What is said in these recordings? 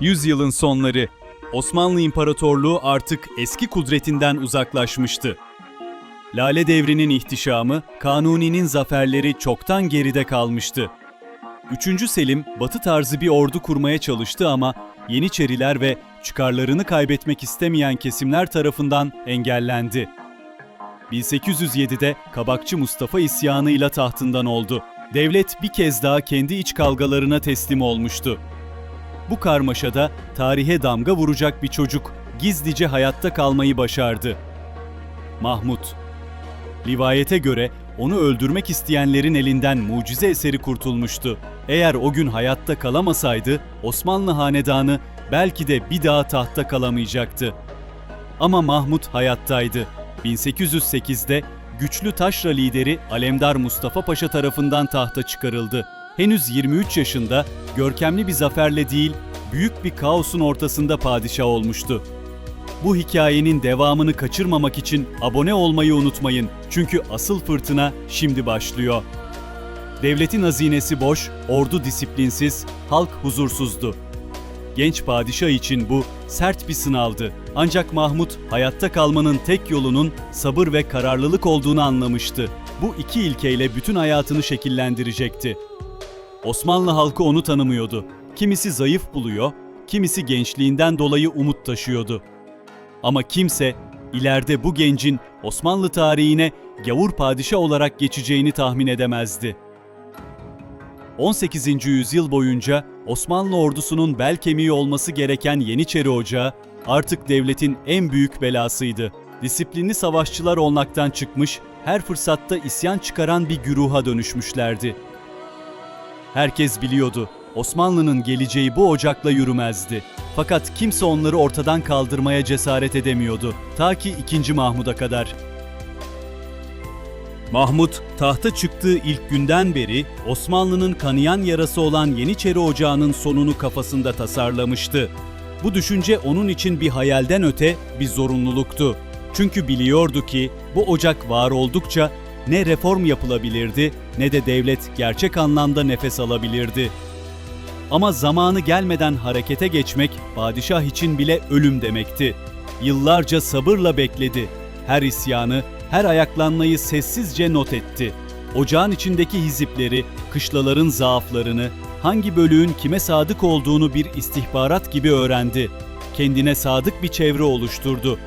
Yüzyılın sonları. Osmanlı İmparatorluğu artık eski kudretinden uzaklaşmıştı. Lale devrinin ihtişamı, Kanuni'nin zaferleri çoktan geride kalmıştı. 3. Selim, batı tarzı bir ordu kurmaya çalıştı ama Yeniçeriler ve çıkarlarını kaybetmek istemeyen kesimler tarafından engellendi. 1807'de Kabakçı Mustafa isyanıyla tahtından oldu. Devlet bir kez daha kendi iç kavgalarına teslim olmuştu. Bu karmaşada tarihe damga vuracak bir çocuk gizlice hayatta kalmayı başardı. Mahmut. Rivayete göre onu öldürmek isteyenlerin elinden mucize eseri kurtulmuştu. Eğer o gün hayatta kalamasaydı Osmanlı hanedanı belki de bir daha tahta kalamayacaktı. Ama Mahmut hayattaydı. 1808'de güçlü taşra lideri Alemdar Mustafa Paşa tarafından tahta çıkarıldı. Henüz 23 yaşında görkemli bir zaferle değil, büyük bir kaosun ortasında padişah olmuştu. Bu hikayenin devamını kaçırmamak için abone olmayı unutmayın. Çünkü asıl fırtına şimdi başlıyor. Devletin hazinesi boş, ordu disiplinsiz, halk huzursuzdu. Genç padişah için bu sert bir sınavdı. Ancak Mahmut hayatta kalmanın tek yolunun sabır ve kararlılık olduğunu anlamıştı. Bu iki ilkeyle bütün hayatını şekillendirecekti. Osmanlı halkı onu tanımıyordu. Kimisi zayıf buluyor, kimisi gençliğinden dolayı umut taşıyordu. Ama kimse ileride bu gencin Osmanlı tarihine gavur padişah olarak geçeceğini tahmin edemezdi. 18. yüzyıl boyunca Osmanlı ordusunun bel kemiği olması gereken Yeniçeri Ocağı artık devletin en büyük belasıydı. Disiplinli savaşçılar olmaktan çıkmış, her fırsatta isyan çıkaran bir güruha dönüşmüşlerdi. Herkes biliyordu, Osmanlı'nın geleceği bu ocakla yürümezdi. Fakat kimse onları ortadan kaldırmaya cesaret edemiyordu. Ta ki 2. Mahmud'a kadar. Mahmut, tahta çıktığı ilk günden beri Osmanlı'nın kanayan yarası olan Yeniçeri Ocağı'nın sonunu kafasında tasarlamıştı. Bu düşünce onun için bir hayalden öte bir zorunluluktu. Çünkü biliyordu ki bu ocak var oldukça ne reform yapılabilirdi ne de devlet gerçek anlamda nefes alabilirdi. Ama zamanı gelmeden harekete geçmek padişah için bile ölüm demekti. Yıllarca sabırla bekledi. Her isyanı, her ayaklanmayı sessizce not etti. Ocağın içindeki hizipleri, kışlaların zaaflarını, hangi bölüğün kime sadık olduğunu bir istihbarat gibi öğrendi. Kendine sadık bir çevre oluşturdu.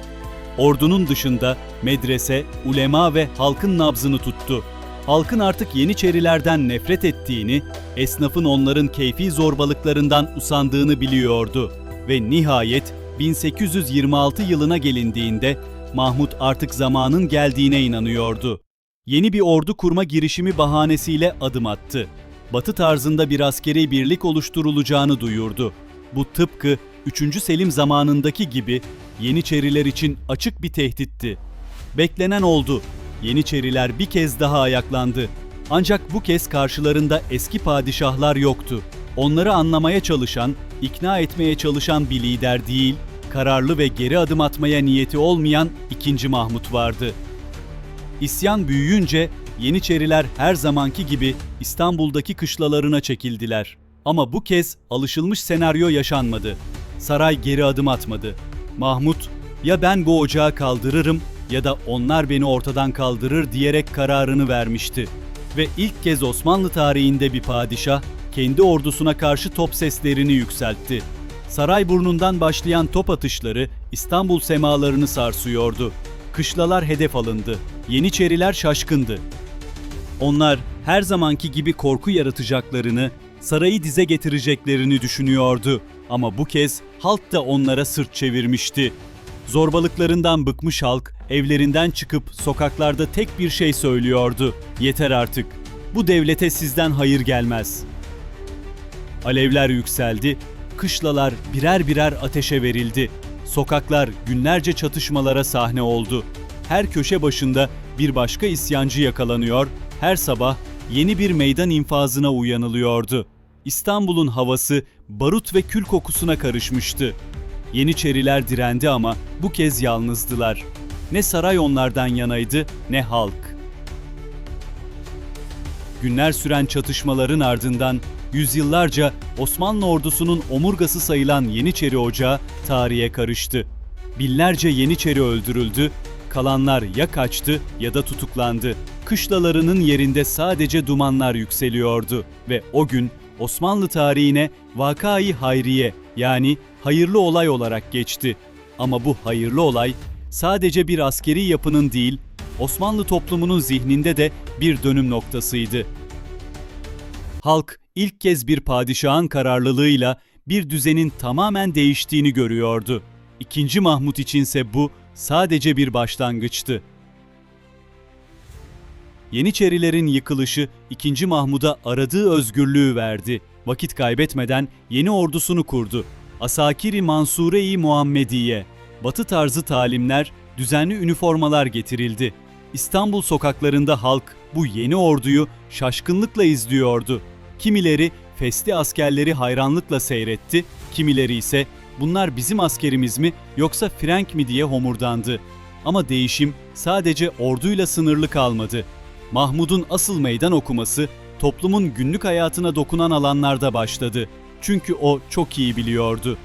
Ordunun dışında medrese, ulema ve halkın nabzını tuttu. Halkın artık Yeniçerilerden nefret ettiğini, esnafın onların keyfi zorbalıklarından usandığını biliyordu ve nihayet 1826 yılına gelindiğinde Mahmut artık zamanın geldiğine inanıyordu. Yeni bir ordu kurma girişimi bahanesiyle adım attı. Batı tarzında bir askeri birlik oluşturulacağını duyurdu. Bu tıpkı 3. Selim zamanındaki gibi Yeniçeriler için açık bir tehditti. Beklenen oldu. Yeniçeriler bir kez daha ayaklandı. Ancak bu kez karşılarında eski padişahlar yoktu. Onları anlamaya çalışan, ikna etmeye çalışan bir lider değil, kararlı ve geri adım atmaya niyeti olmayan 2. Mahmut vardı. İsyan büyüyünce Yeniçeriler her zamanki gibi İstanbul'daki kışlalarına çekildiler. Ama bu kez alışılmış senaryo yaşanmadı. Saray geri adım atmadı. Mahmut, ya ben bu ocağı kaldırırım ya da onlar beni ortadan kaldırır diyerek kararını vermişti. Ve ilk kez Osmanlı tarihinde bir padişah kendi ordusuna karşı top seslerini yükseltti. Saray burnundan başlayan top atışları İstanbul semalarını sarsıyordu. Kışlalar hedef alındı. Yeniçeriler şaşkındı. Onlar her zamanki gibi korku yaratacaklarını, sarayı dize getireceklerini düşünüyordu. Ama bu kez halk da onlara sırt çevirmişti. Zorbalıklarından bıkmış halk evlerinden çıkıp sokaklarda tek bir şey söylüyordu. Yeter artık. Bu devlete sizden hayır gelmez. Alevler yükseldi, kışlalar birer birer ateşe verildi. Sokaklar günlerce çatışmalara sahne oldu. Her köşe başında bir başka isyancı yakalanıyor, her sabah yeni bir meydan infazına uyanılıyordu. İstanbul'un havası barut ve kül kokusuna karışmıştı. Yeniçeriler direndi ama bu kez yalnızdılar. Ne saray onlardan yanaydı ne halk. Günler süren çatışmaların ardından yüzyıllarca Osmanlı ordusunun omurgası sayılan Yeniçeri Ocağı tarihe karıştı. Binlerce Yeniçeri öldürüldü, kalanlar ya kaçtı ya da tutuklandı. Kışlalarının yerinde sadece dumanlar yükseliyordu ve o gün Osmanlı tarihine Vakai Hayriye yani hayırlı olay olarak geçti. Ama bu hayırlı olay sadece bir askeri yapının değil, Osmanlı toplumunun zihninde de bir dönüm noktasıydı. Halk ilk kez bir padişahın kararlılığıyla bir düzenin tamamen değiştiğini görüyordu. İkinci Mahmut içinse bu sadece bir başlangıçtı. Yeniçerilerin yıkılışı 2. Mahmud'a aradığı özgürlüğü verdi. Vakit kaybetmeden yeni ordusunu kurdu. Asakiri Mansure-i Muhammediye. Batı tarzı talimler, düzenli üniformalar getirildi. İstanbul sokaklarında halk bu yeni orduyu şaşkınlıkla izliyordu. Kimileri fesli askerleri hayranlıkla seyretti, kimileri ise bunlar bizim askerimiz mi yoksa Frank mi diye homurdandı. Ama değişim sadece orduyla sınırlı kalmadı. Mahmud'un asıl meydan okuması toplumun günlük hayatına dokunan alanlarda başladı. Çünkü o çok iyi biliyordu.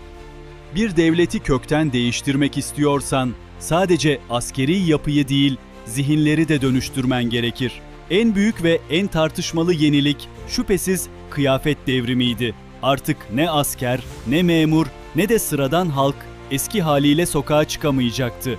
Bir devleti kökten değiştirmek istiyorsan sadece askeri yapıyı değil, zihinleri de dönüştürmen gerekir. En büyük ve en tartışmalı yenilik şüphesiz kıyafet devrimiydi. Artık ne asker, ne memur, ne de sıradan halk eski haliyle sokağa çıkamayacaktı.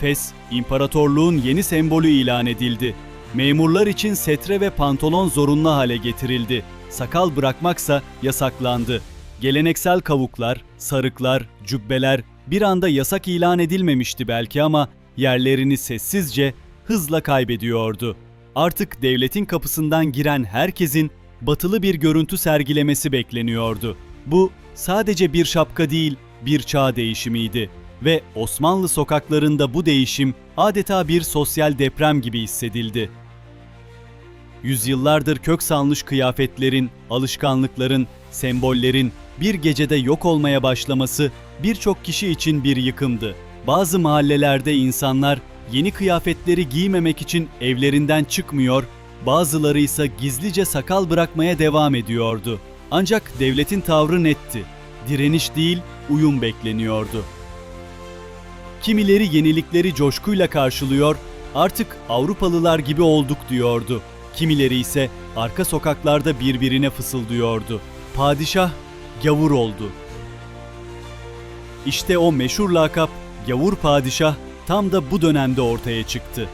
Fes, imparatorluğun yeni sembolü ilan edildi. Memurlar için setre ve pantolon zorunlu hale getirildi. Sakal bırakmaksa yasaklandı. Geleneksel kavuklar, sarıklar, cübbeler bir anda yasak ilan edilmemişti belki ama yerlerini sessizce, hızla kaybediyordu. Artık devletin kapısından giren herkesin batılı bir görüntü sergilemesi bekleniyordu. Bu sadece bir şapka değil, bir çağ değişimiydi ve Osmanlı sokaklarında bu değişim adeta bir sosyal deprem gibi hissedildi. Yüzyıllardır kök salmış kıyafetlerin, alışkanlıkların, sembollerin bir gecede yok olmaya başlaması birçok kişi için bir yıkımdı. Bazı mahallelerde insanlar yeni kıyafetleri giymemek için evlerinden çıkmıyor, bazıları ise gizlice sakal bırakmaya devam ediyordu. Ancak devletin tavrı netti. Direniş değil, uyum bekleniyordu. Kimileri yenilikleri coşkuyla karşılıyor, artık Avrupalılar gibi olduk diyordu. Kimileri ise arka sokaklarda birbirine fısıldıyordu. Padişah gavur oldu. İşte o meşhur lakap gavur padişah tam da bu dönemde ortaya çıktı.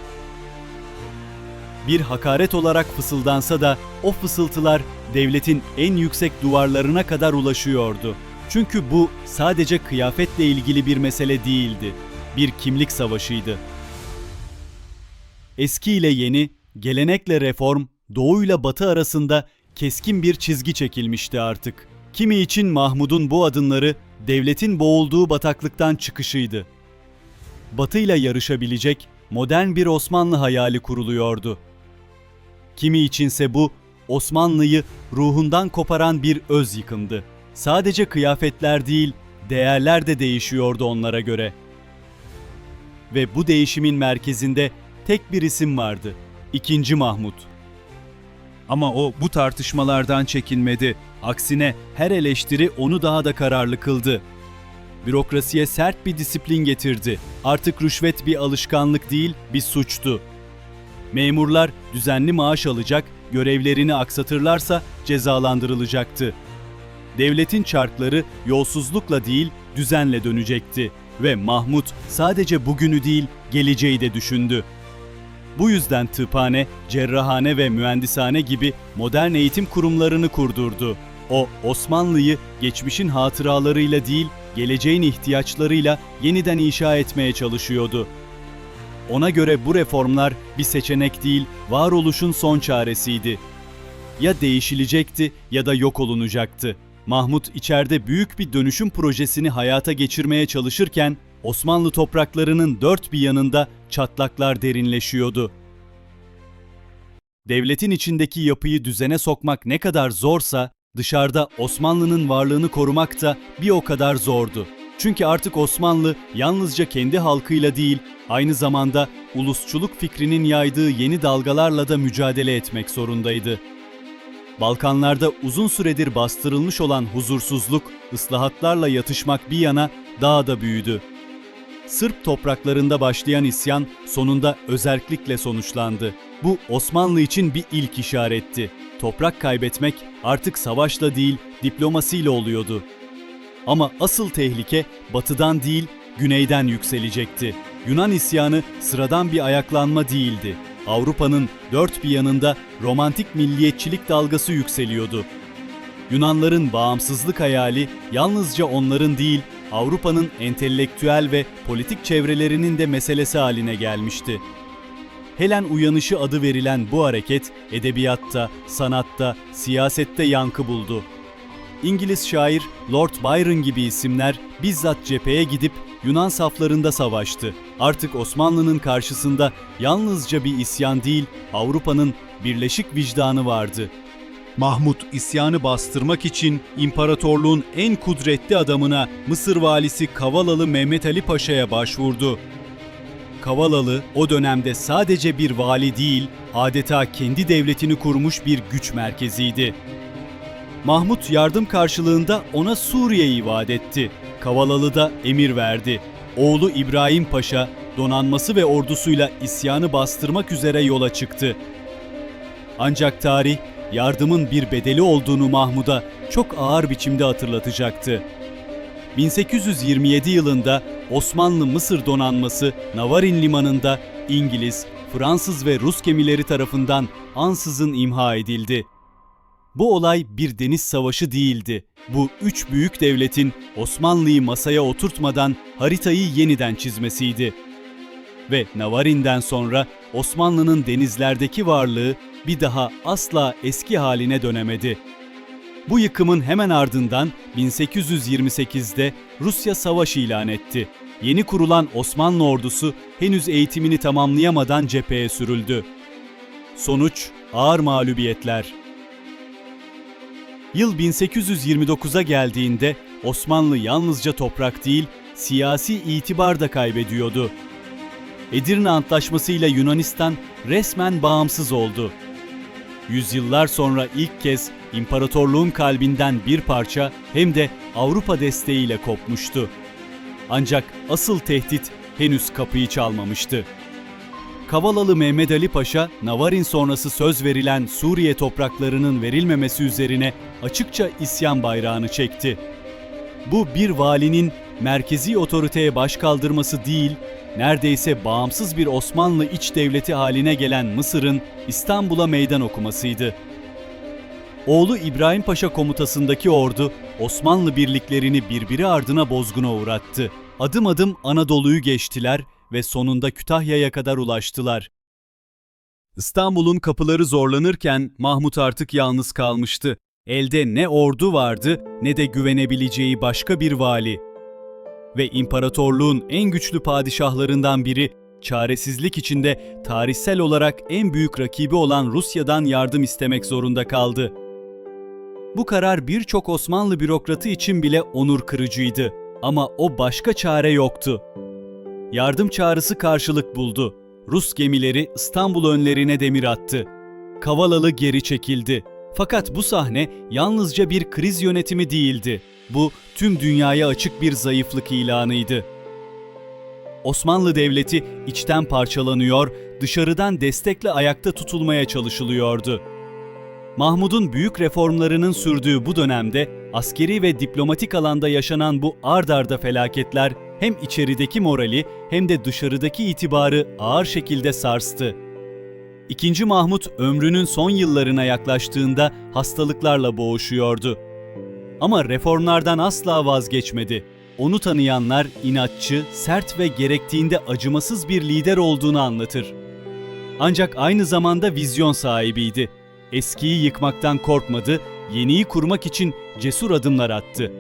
Bir hakaret olarak fısıldansa da o fısıltılar devletin en yüksek duvarlarına kadar ulaşıyordu. Çünkü bu sadece kıyafetle ilgili bir mesele değildi. Bir kimlik savaşıydı. Eski ile yeni, gelenekle reform, doğuyla batı arasında keskin bir çizgi çekilmişti artık. Kimi için Mahmud'un bu adımları devletin boğulduğu bataklıktan çıkışıydı. Batı'yla yarışabilecek modern bir Osmanlı hayali kuruluyordu. Kimi içinse bu Osmanlı'yı ruhundan koparan bir öz yıkımdı. Sadece kıyafetler değil, değerler de değişiyordu onlara göre. Ve bu değişimin merkezinde tek bir isim vardı. İkinci Mahmut. Ama o bu tartışmalardan çekinmedi. Aksine her eleştiri onu daha da kararlı kıldı. Bürokrasiye sert bir disiplin getirdi. Artık rüşvet bir alışkanlık değil, bir suçtu. Memurlar düzenli maaş alacak, görevlerini aksatırlarsa cezalandırılacaktı. Devletin çarkları yolsuzlukla değil, düzenle dönecekti ve Mahmut sadece bugünü değil, geleceği de düşündü. Bu yüzden tıphane, cerrahane ve mühendishane gibi modern eğitim kurumlarını kurdurdu. O Osmanlı'yı geçmişin hatıralarıyla değil, geleceğin ihtiyaçlarıyla yeniden inşa etmeye çalışıyordu. Ona göre bu reformlar bir seçenek değil, varoluşun son çaresiydi. Ya değişilecekti ya da yok olunacaktı. Mahmut içeride büyük bir dönüşüm projesini hayata geçirmeye çalışırken Osmanlı topraklarının dört bir yanında çatlaklar derinleşiyordu. Devletin içindeki yapıyı düzene sokmak ne kadar zorsa, dışarıda Osmanlı'nın varlığını korumak da bir o kadar zordu. Çünkü artık Osmanlı yalnızca kendi halkıyla değil, aynı zamanda ulusçuluk fikrinin yaydığı yeni dalgalarla da mücadele etmek zorundaydı. Balkanlarda uzun süredir bastırılmış olan huzursuzluk, ıslahatlarla yatışmak bir yana daha da büyüdü. Sırp topraklarında başlayan isyan sonunda özerklikle sonuçlandı. Bu Osmanlı için bir ilk işaretti. Toprak kaybetmek artık savaşla değil, diplomasiyle oluyordu. Ama asıl tehlike batıdan değil, güneyden yükselecekti. Yunan isyanı sıradan bir ayaklanma değildi. Avrupa'nın dört bir yanında romantik milliyetçilik dalgası yükseliyordu. Yunanların bağımsızlık hayali yalnızca onların değil, Avrupa'nın entelektüel ve politik çevrelerinin de meselesi haline gelmişti. Helen uyanışı adı verilen bu hareket edebiyatta, sanatta, siyasette yankı buldu. İngiliz şair Lord Byron gibi isimler bizzat cepheye gidip Yunan saflarında savaştı. Artık Osmanlı'nın karşısında yalnızca bir isyan değil, Avrupa'nın birleşik vicdanı vardı. Mahmut isyanı bastırmak için imparatorluğun en kudretli adamına Mısır valisi Kavalalı Mehmet Ali Paşa'ya başvurdu. Kavalalı o dönemde sadece bir vali değil, adeta kendi devletini kurmuş bir güç merkeziydi. Mahmut yardım karşılığında ona Suriye'yi vaat etti. Kavalalı da emir verdi. Oğlu İbrahim Paşa donanması ve ordusuyla isyanı bastırmak üzere yola çıktı. Ancak tarih yardımın bir bedeli olduğunu Mahmud'a çok ağır biçimde hatırlatacaktı. 1827 yılında Osmanlı-Mısır donanması Navarin limanında İngiliz, Fransız ve Rus gemileri tarafından ansızın imha edildi. Bu olay bir deniz savaşı değildi. Bu üç büyük devletin Osmanlı'yı masaya oturtmadan haritayı yeniden çizmesiydi. Ve Navarin'den sonra Osmanlı'nın denizlerdeki varlığı bir daha asla eski haline dönemedi. Bu yıkımın hemen ardından 1828'de Rusya savaş ilan etti. Yeni kurulan Osmanlı ordusu henüz eğitimini tamamlayamadan cepheye sürüldü. Sonuç ağır mağlubiyetler. Yıl 1829'a geldiğinde Osmanlı yalnızca toprak değil, siyasi itibar da kaybediyordu. Edirne Antlaşması ile Yunanistan resmen bağımsız oldu. Yüzyıllar sonra ilk kez imparatorluğun kalbinden bir parça hem de Avrupa desteğiyle kopmuştu. Ancak asıl tehdit henüz kapıyı çalmamıştı. Kavalalı Mehmet Ali Paşa, Navarin sonrası söz verilen Suriye topraklarının verilmemesi üzerine açıkça isyan bayrağını çekti. Bu bir valinin merkezi otoriteye baş kaldırması değil, neredeyse bağımsız bir Osmanlı iç devleti haline gelen Mısır'ın İstanbul'a meydan okumasıydı. Oğlu İbrahim Paşa komutasındaki ordu Osmanlı birliklerini birbiri ardına bozguna uğrattı. Adım adım Anadolu'yu geçtiler ve sonunda Kütahya'ya kadar ulaştılar. İstanbul'un kapıları zorlanırken Mahmut artık yalnız kalmıştı. Elde ne ordu vardı ne de güvenebileceği başka bir vali. Ve imparatorluğun en güçlü padişahlarından biri çaresizlik içinde tarihsel olarak en büyük rakibi olan Rusya'dan yardım istemek zorunda kaldı. Bu karar birçok Osmanlı bürokratı için bile onur kırıcıydı ama o başka çare yoktu. Yardım çağrısı karşılık buldu. Rus gemileri İstanbul önlerine demir attı. Kavalalı geri çekildi. Fakat bu sahne yalnızca bir kriz yönetimi değildi. Bu tüm dünyaya açık bir zayıflık ilanıydı. Osmanlı Devleti içten parçalanıyor, dışarıdan destekle ayakta tutulmaya çalışılıyordu. Mahmud'un büyük reformlarının sürdüğü bu dönemde askeri ve diplomatik alanda yaşanan bu ard arda felaketler hem içerideki morali hem de dışarıdaki itibarı ağır şekilde sarstı. İkinci Mahmut ömrünün son yıllarına yaklaştığında hastalıklarla boğuşuyordu. Ama reformlardan asla vazgeçmedi. Onu tanıyanlar inatçı, sert ve gerektiğinde acımasız bir lider olduğunu anlatır. Ancak aynı zamanda vizyon sahibiydi. Eskiyi yıkmaktan korkmadı, yeniyi kurmak için cesur adımlar attı.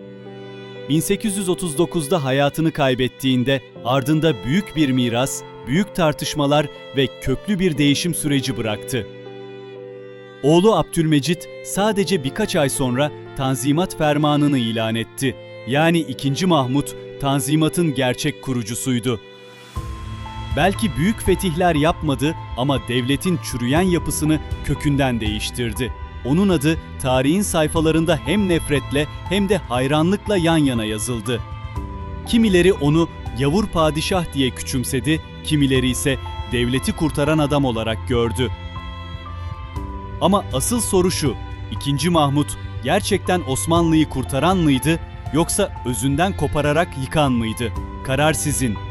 1839'da hayatını kaybettiğinde ardında büyük bir miras, büyük tartışmalar ve köklü bir değişim süreci bıraktı. Oğlu Abdülmecit sadece birkaç ay sonra Tanzimat Fermanı'nı ilan etti. Yani 2. Mahmut Tanzimat'ın gerçek kurucusuydu. Belki büyük fetihler yapmadı ama devletin çürüyen yapısını kökünden değiştirdi. onun adı tarihin sayfalarında hem nefretle hem de hayranlıkla yan yana yazıldı. Kimileri onu yavur padişah diye küçümsedi, kimileri ise devleti kurtaran adam olarak gördü. Ama asıl soru şu, 2. Mahmut gerçekten Osmanlı'yı kurtaran mıydı yoksa özünden kopararak yıkan mıydı? Karar sizin.